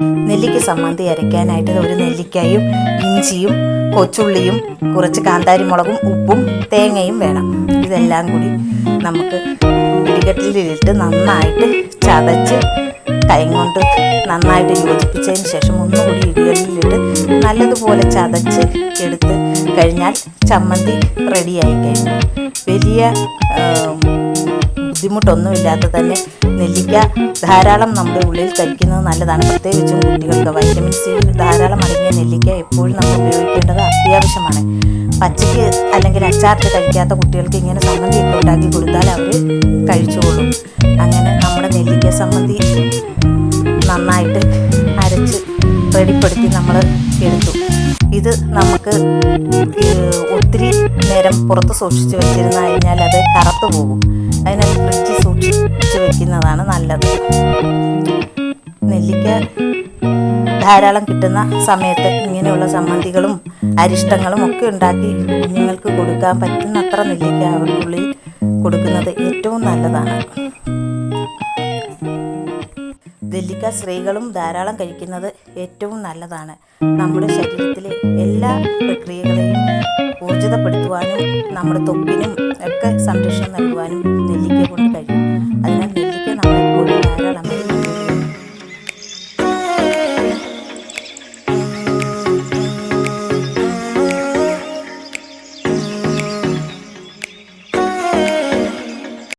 നെല്ലിക്ക സമ്മന്തി അരയ്ക്കാനായിട്ട് ഒരു നെല്ലിക്കായും ഇഞ്ചിയും കൊച്ചുള്ളിയും കുറച്ച് കാന്താരിമുളകും ഉപ്പും തേങ്ങയും വേണം. ഇതെല്ലാം കൂടി നമുക്ക് ഇടികട്ടിലിട്ട് നന്നായിട്ട് ചതച്ച് കൈ നന്നായിട്ട് യോജിപ്പിച്ചതിന് ശേഷം ഒന്നുകൂടി ഇടികട്ടിലിട്ട് നല്ലതുപോലെ ചതച്ച് എടുത്ത് കഴിഞ്ഞാൽ ചമ്മന്തി റെഡിയായി കഴിഞ്ഞു. വലിയ ബുദ്ധിമുട്ടൊന്നുമില്ലാത്ത തന്നെ നെല്ലിക്ക ധാരാളം നമ്മുടെ ഉള്ളിൽ കഴിക്കുന്നത് നല്ലതാണ്. പ്രത്യേകിച്ചും കുട്ടികൾക്ക് വൈറ്റമിൻ സി ധാരാളം അടങ്ങിയ നെല്ലിക്ക എപ്പോഴും നമ്മൾ ഉപയോഗിക്കേണ്ടത് അത്യാവശ്യമാണ്. പച്ചയ്ക്ക് അല്ലെങ്കിൽ അച്ചാറിട്ട് കഴിക്കാത്ത കുട്ടികൾക്ക് ഇങ്ങനെ സമ്മന്തിയൊക്കെ ഉണ്ടാക്കി കൊടുത്താൽ അവർ കഴിച്ചോളും. അങ്ങനെ നമ്മുടെ നെല്ലിക്ക സമ്മന്തി നന്നായിട്ട് അരച്ച് റെഡിപ്പെടുത്തി നമ്മൾ എടുത്തു. ഇത് നമുക്ക് ഒത്തിരി നേരം പുറത്ത് സൂക്ഷിച്ച് വെച്ചിരുന്നു കഴിഞ്ഞാൽ അത് കറുത്തു പോകും. അതിനാൽ ഫ്രിഡ്ജിൽ സൂക്ഷിച്ച് വെക്കുന്നതാണ് നല്ലത്. നെല്ലിക്ക ധാരാളം കിട്ടുന്ന സമയത്ത് ഇങ്ങനെയുള്ള സമ്മന്തികളും അരിഷ്ടങ്ങളും ഒക്കെ ഉണ്ടാക്കി കുഞ്ഞുങ്ങൾക്ക് കൊടുക്കാൻ പറ്റുന്നത്ര നെല്ലിക്ക അവർക്കുള്ളിൽ കൊടുക്കുന്നത് ഏറ്റവും നല്ലതാണ്. നെല്ലിക്ക സ്ത്രീകളും ധാരാളം കഴിക്കുന്നത് ഏറ്റവും നല്ലതാണ്. നമ്മുടെ ശരീരത്തിലെ എല്ലാ പ്രക്രിയകളെയും ഊർജിതപ്പെടുത്തുവാനും നമ്മുടെ ത്വക്കിനും ഒക്കെ സംരക്ഷണം നൽകുവാനും നെല്ലിക്ക കൊണ്ട് കഴിയും.